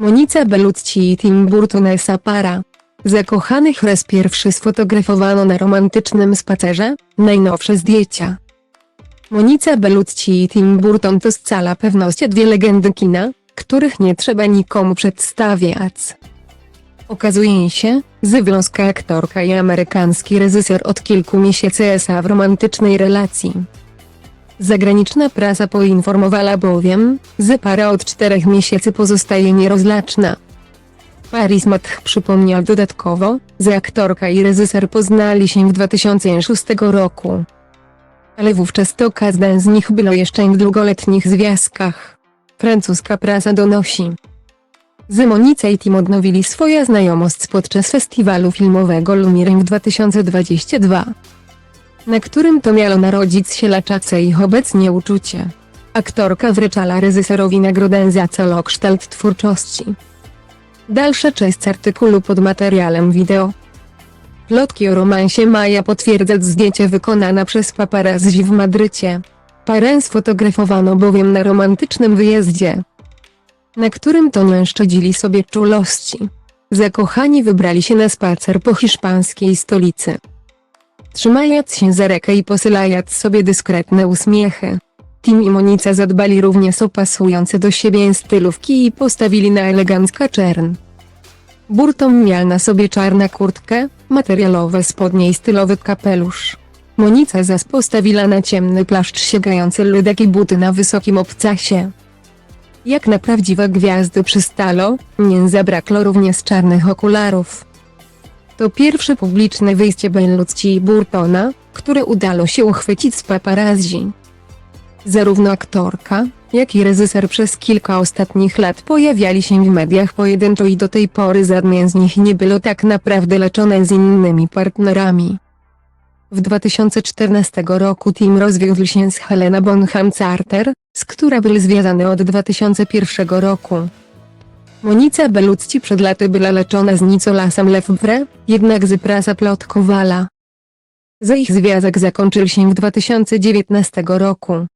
Monica Bellucci i Tim Burton esa para. Zakochanych raz pierwszy sfotografowano na romantycznym spacerze, najnowsze zdjęcia. Monica Bellucci i Tim Burton to scala pewność dwie legendy kina, których nie trzeba nikomu przedstawiać. Okazuje się, związka aktorka i amerykański reżyser od kilku miesięcy esa w romantycznej relacji. Zagraniczna prasa poinformowała bowiem, że para od czterech miesięcy pozostaje nierozlaczna. Paris Match przypomniał dodatkowo, że aktorka i reżyser poznali się w 2006 roku. Ale wówczas to każda z nich była jeszcze w długoletnich związkach. Francuska prasa donosi, że Monica i Tim odnowili swoją znajomość podczas festiwalu filmowego Lumiere w 2022 na którym to miało narodzić się laczace ich obecnie uczucie. Aktorka wręczała reżyserowi nagrodę za całokształt twórczości. Dalsza część artykułu pod materiałem wideo. Plotki o romansie maja potwierdzać zdjęcie wykonane przez paparazzi w Madrycie. Parę sfotografowano bowiem na romantycznym wyjeździe, na którym to szczadzili sobie czulości. Zakochani wybrali się na spacer po hiszpańskiej stolicy trzymając się za rękę i posyłając sobie dyskretne uśmiechy. Tim i Monica zadbali również o pasujące do siebie stylówki i postawili na elegancka czern. Burton miał na sobie czarna kurtkę, materialowe spodnie i stylowy kapelusz. Monica zaś postawiła na ciemny płaszcz sięgający lodek i buty na wysokim obcasie. Jak na prawdziwe gwiazdy przystalo, nie zabrakło również czarnych okularów. To pierwsze publiczne wyjście Bellucci i Burtona, które udało się uchwycić z paparazzi. Zarówno aktorka, jak i reżyser przez kilka ostatnich lat pojawiali się w mediach pojedynczo i do tej pory żadne z nich nie było tak naprawdę leczone z innymi partnerami. W 2014 roku Tim rozwiódł się z Helena Bonham Carter, z która był związany od 2001 roku. Monica Bellucci przed laty była leczona z Nicolasem Lefebvre, jednak z prasa plotkowała, że ich związek zakończył się w 2019 roku.